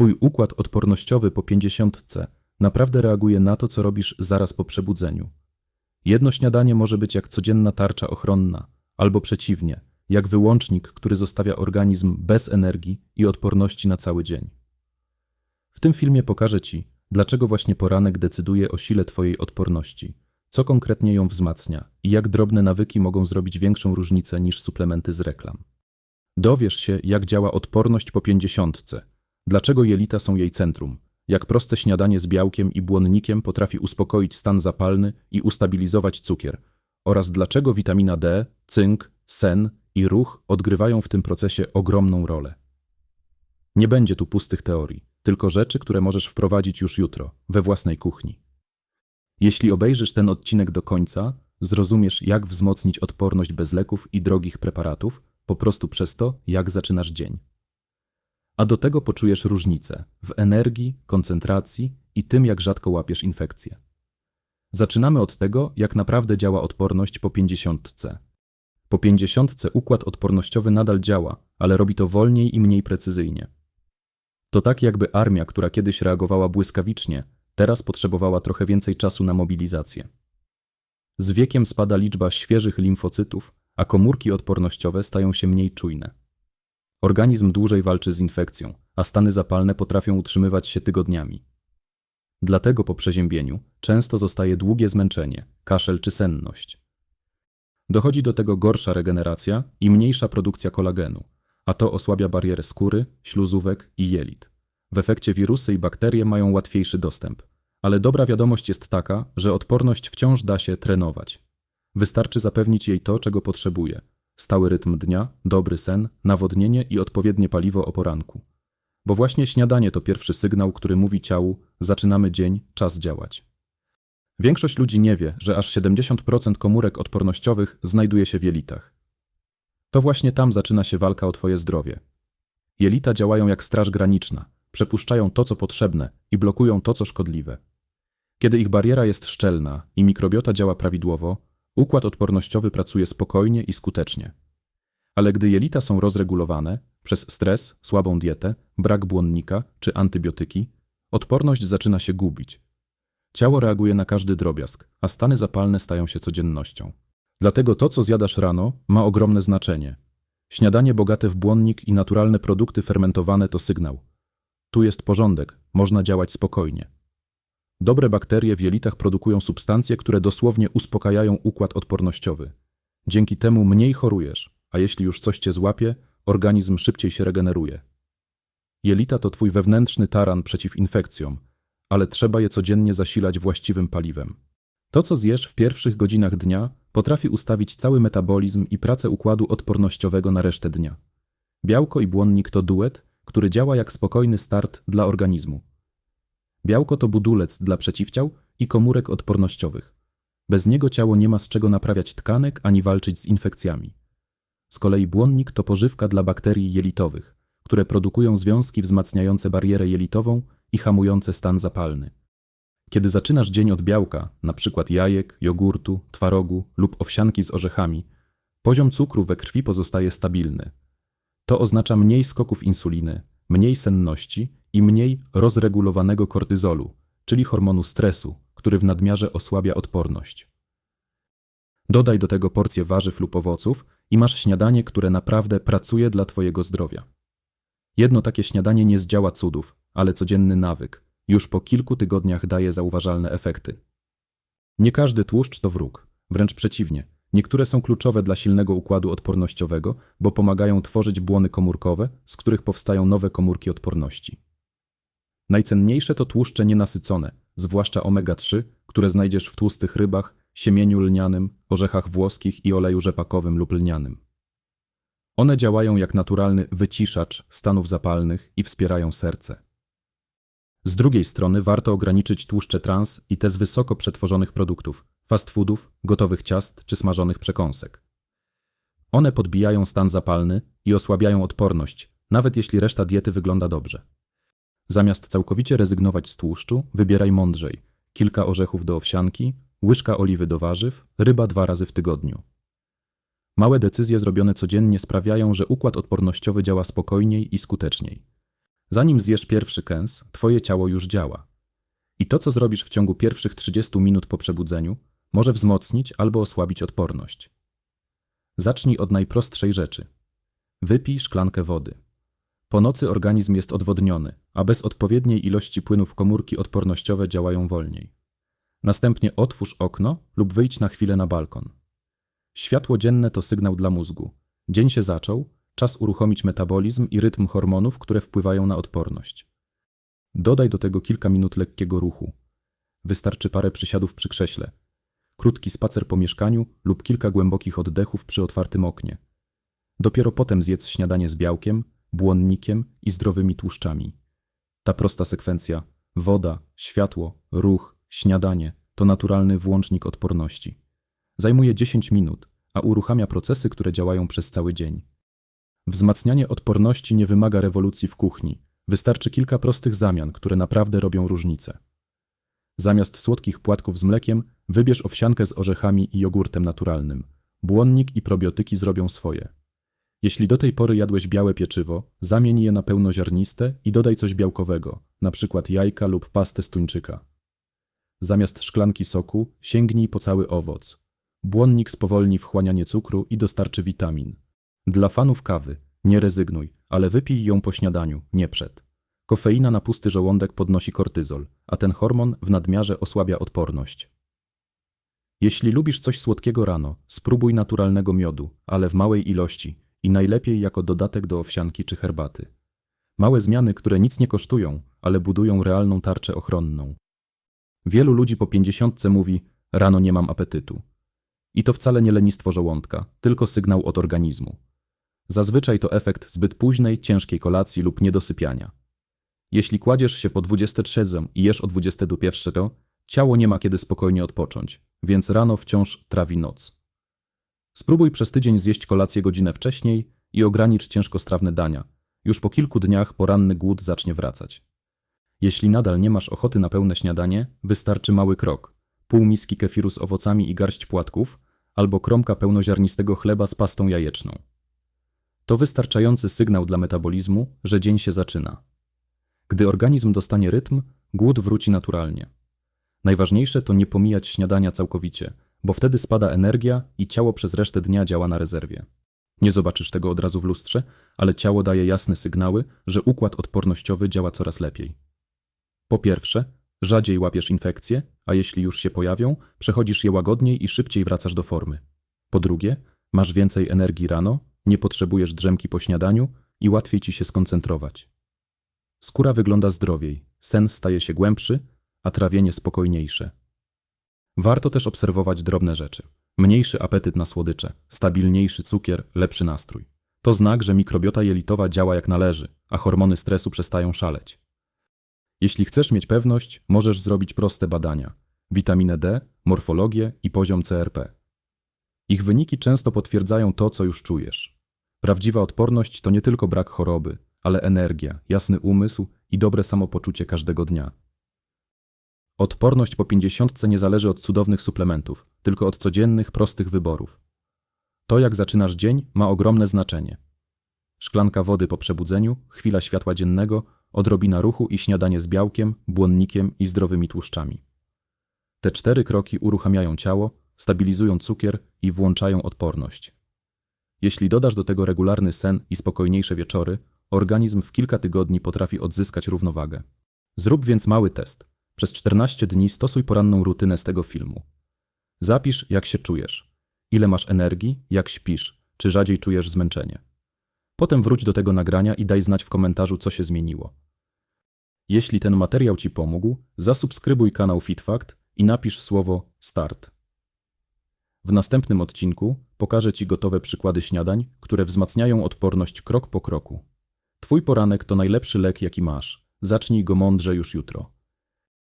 Twój układ odpornościowy po pięćdziesiątce naprawdę reaguje na to, co robisz zaraz po przebudzeniu. Jedno śniadanie może być jak codzienna tarcza ochronna, albo przeciwnie, jak wyłącznik, który zostawia organizm bez energii i odporności na cały dzień. W tym filmie pokażę Ci, dlaczego właśnie poranek decyduje o sile Twojej odporności, co konkretnie ją wzmacnia i jak drobne nawyki mogą zrobić większą różnicę niż suplementy z reklam. Dowiesz się, jak działa odporność po pięćdziesiątce, dlaczego jelita są jej centrum, jak proste śniadanie z białkiem i błonnikiem potrafi uspokoić stan zapalny i ustabilizować cukier, oraz dlaczego witamina D, cynk, sen i ruch odgrywają w tym procesie ogromną rolę. Nie będzie tu pustych teorii, tylko rzeczy, które możesz wprowadzić już jutro, we własnej kuchni. Jeśli obejrzysz ten odcinek do końca, zrozumiesz, jak wzmocnić odporność bez leków i drogich preparatów, po prostu przez to, jak zaczynasz dzień. A do tego poczujesz różnicę w energii, koncentracji i tym, jak rzadko łapiesz infekcje. Zaczynamy od tego, jak naprawdę działa odporność po pięćdziesiątce. Po pięćdziesiątce układ odpornościowy nadal działa, ale robi to wolniej i mniej precyzyjnie. To tak jakby armia, która kiedyś reagowała błyskawicznie, teraz potrzebowała trochę więcej czasu na mobilizację. Z wiekiem spada liczba świeżych limfocytów, a komórki odpornościowe stają się mniej czujne. Organizm dłużej walczy z infekcją, a stany zapalne potrafią utrzymywać się tygodniami. Dlatego po przeziębieniu często zostaje długie zmęczenie, kaszel czy senność. Dochodzi do tego gorsza regeneracja i mniejsza produkcja kolagenu, a to osłabia barierę skóry, śluzówek i jelit. W efekcie wirusy i bakterie mają łatwiejszy dostęp. Ale dobra wiadomość jest taka, że odporność wciąż da się trenować. Wystarczy zapewnić jej to, czego potrzebuje: stały rytm dnia, dobry sen, nawodnienie i odpowiednie paliwo o poranku. Bo właśnie śniadanie to pierwszy sygnał, który mówi ciału: zaczynamy dzień, czas działać. Większość ludzi nie wie, że aż 70% komórek odpornościowych znajduje się w jelitach. To właśnie tam zaczyna się walka o Twoje zdrowie. Jelita działają jak straż graniczna, przepuszczają to, co potrzebne i blokują to, co szkodliwe. Kiedy ich bariera jest szczelna i mikrobiota działa prawidłowo, układ odpornościowy pracuje spokojnie i skutecznie. Ale gdy jelita są rozregulowane przez stres, słabą dietę, brak błonnika czy antybiotyki, odporność zaczyna się gubić. Ciało reaguje na każdy drobiazg, a stany zapalne stają się codziennością. Dlatego to, co zjadasz rano, ma ogromne znaczenie. Śniadanie bogate w błonnik i naturalne produkty fermentowane to sygnał. Tu jest porządek, można działać spokojnie. Dobre bakterie w jelitach produkują substancje, które dosłownie uspokajają układ odpornościowy. Dzięki temu mniej chorujesz, a jeśli już coś cię złapie, organizm szybciej się regeneruje. Jelita to twój wewnętrzny taran przeciw infekcjom, ale trzeba je codziennie zasilać właściwym paliwem. To, co zjesz w pierwszych godzinach dnia, potrafi ustawić cały metabolizm i pracę układu odpornościowego na resztę dnia. Białko i błonnik to duet, który działa jak spokojny start dla organizmu. Białko to budulec dla przeciwciał i komórek odpornościowych. Bez niego ciało nie ma z czego naprawiać tkanek ani walczyć z infekcjami. Z kolei błonnik to pożywka dla bakterii jelitowych, które produkują związki wzmacniające barierę jelitową i hamujące stan zapalny. Kiedy zaczynasz dzień od białka, np. jajek, jogurtu, twarogu lub owsianki z orzechami, poziom cukru we krwi pozostaje stabilny. To oznacza mniej skoków insuliny, mniej senności i mniej rozregulowanego kortyzolu, czyli hormonu stresu, który w nadmiarze osłabia odporność. Dodaj do tego porcję warzyw lub owoców i masz śniadanie, które naprawdę pracuje dla Twojego zdrowia. Jedno takie śniadanie nie zdziała cudów, ale codzienny nawyk już po kilku tygodniach daje zauważalne efekty. Nie każdy tłuszcz to wróg, wręcz przeciwnie. Niektóre są kluczowe dla silnego układu odpornościowego, bo pomagają tworzyć błony komórkowe, z których powstają nowe komórki odporności. Najcenniejsze to tłuszcze nienasycone, zwłaszcza omega-3, które znajdziesz w tłustych rybach, siemieniu lnianym, orzechach włoskich i oleju rzepakowym lub lnianym. One działają jak naturalny wyciszacz stanów zapalnych i wspierają serce. Z drugiej strony warto ograniczyć tłuszcze trans i te z wysoko przetworzonych produktów, fast foodów, gotowych ciast czy smażonych przekąsek. One podbijają stan zapalny i osłabiają odporność, nawet jeśli reszta diety wygląda dobrze. Zamiast całkowicie rezygnować z tłuszczu, wybieraj mądrzej. Kilka orzechów do owsianki, łyżka oliwy do warzyw, ryba dwa razy w tygodniu. Małe decyzje zrobione codziennie sprawiają, że układ odpornościowy działa spokojniej i skuteczniej. Zanim zjesz pierwszy kęs, twoje ciało już działa. I to, co zrobisz w ciągu pierwszych 30 minut po przebudzeniu, może wzmocnić albo osłabić odporność. Zacznij od najprostszej rzeczy. Wypij szklankę wody. Po nocy organizm jest odwodniony, a bez odpowiedniej ilości płynów komórki odpornościowe działają wolniej. Następnie otwórz okno lub wyjdź na chwilę na balkon. Światło dzienne to sygnał dla mózgu. Dzień się zaczął, czas uruchomić metabolizm i rytm hormonów, które wpływają na odporność. Dodaj do tego kilka minut lekkiego ruchu. Wystarczy parę przysiadów przy krześle, krótki spacer po mieszkaniu lub kilka głębokich oddechów przy otwartym oknie. Dopiero potem zjedz śniadanie z białkiem, błonnikiem i zdrowymi tłuszczami. Ta prosta sekwencja woda, światło, ruch, śniadanie to naturalny włącznik odporności. Zajmuje 10 minut, a uruchamia procesy, które działają przez cały dzień. Wzmacnianie odporności nie wymaga rewolucji w kuchni. Wystarczy kilka prostych zamian, które naprawdę robią różnicę. Zamiast słodkich płatków z mlekiem, wybierz owsiankę z orzechami i jogurtem naturalnym. Błonnik i probiotyki zrobią swoje. Jeśli do tej pory jadłeś białe pieczywo, zamień je na pełnoziarniste i dodaj coś białkowego, np. jajka lub pastę z tuńczyka. Zamiast szklanki soku sięgnij po cały owoc. Błonnik spowolni wchłanianie cukru i dostarczy witamin. Dla fanów kawy nie rezygnuj, ale wypij ją po śniadaniu, nie przed. Kofeina na pusty żołądek podnosi kortyzol, a ten hormon w nadmiarze osłabia odporność. Jeśli lubisz coś słodkiego rano, spróbuj naturalnego miodu, ale w małej ilości i najlepiej jako dodatek do owsianki czy herbaty. Małe zmiany, które nic nie kosztują, ale budują realną tarczę ochronną. Wielu ludzi po pięćdziesiątce mówi: Rano nie mam apetytu. I to wcale nie lenistwo żołądka, tylko sygnał od organizmu. Zazwyczaj to efekt zbyt późnej, ciężkiej kolacji lub niedosypiania. Jeśli kładziesz się po 23 i jesz o 21, ciało nie ma kiedy spokojnie odpocząć, więc rano wciąż trawi noc. Spróbuj przez tydzień zjeść kolację godzinę wcześniej i ogranicz ciężkostrawne dania. Już po kilku dniach poranny głód zacznie wracać. Jeśli nadal nie masz ochoty na pełne śniadanie, wystarczy mały krok. Pół miski kefiru z owocami i garść płatków, albo kromka pełnoziarnistego chleba z pastą jajeczną. To wystarczający sygnał dla metabolizmu, że dzień się zaczyna. Gdy organizm dostanie rytm, głód wróci naturalnie. Najważniejsze to nie pomijać śniadania całkowicie, bo wtedy spada energia i ciało przez resztę dnia działa na rezerwie. Nie zobaczysz tego od razu w lustrze, ale ciało daje jasne sygnały, że układ odpornościowy działa coraz lepiej. Po pierwsze, rzadziej łapiesz infekcje, a jeśli już się pojawią, przechodzisz je łagodniej i szybciej wracasz do formy. Po drugie, masz więcej energii rano, nie potrzebujesz drzemki po śniadaniu i łatwiej ci się skoncentrować. Skóra wygląda zdrowiej, sen staje się głębszy, a trawienie spokojniejsze. Warto też obserwować drobne rzeczy. Mniejszy apetyt na słodycze, stabilniejszy cukier, lepszy nastrój. To znak, że mikrobiota jelitowa działa jak należy, a hormony stresu przestają szaleć. Jeśli chcesz mieć pewność, możesz zrobić proste badania: witaminę D, morfologię i poziom CRP. Ich wyniki często potwierdzają to, co już czujesz. Prawdziwa odporność to nie tylko brak choroby, ale energia, jasny umysł i dobre samopoczucie każdego dnia. Odporność po pięćdziesiątce nie zależy od cudownych suplementów, tylko od codziennych, prostych wyborów. To, jak zaczynasz dzień, ma ogromne znaczenie. Szklanka wody po przebudzeniu, chwila światła dziennego, odrobina ruchu i śniadanie z białkiem, błonnikiem i zdrowymi tłuszczami. Te cztery kroki uruchamiają ciało, stabilizują cukier i włączają odporność. Jeśli dodasz do tego regularny sen i spokojniejsze wieczory, organizm w kilka tygodni potrafi odzyskać równowagę. Zrób więc mały test. Przez 14 dni stosuj poranną rutynę z tego filmu. Zapisz, jak się czujesz, ile masz energii, jak śpisz, czy rzadziej czujesz zmęczenie. Potem wróć do tego nagrania i daj znać w komentarzu, co się zmieniło. Jeśli ten materiał Ci pomógł, zasubskrybuj kanał FitFact i napisz słowo START. W następnym odcinku pokażę Ci gotowe przykłady śniadań, które wzmacniają odporność krok po kroku. Twój poranek to najlepszy lek, jaki masz. Zacznij go mądrze już jutro.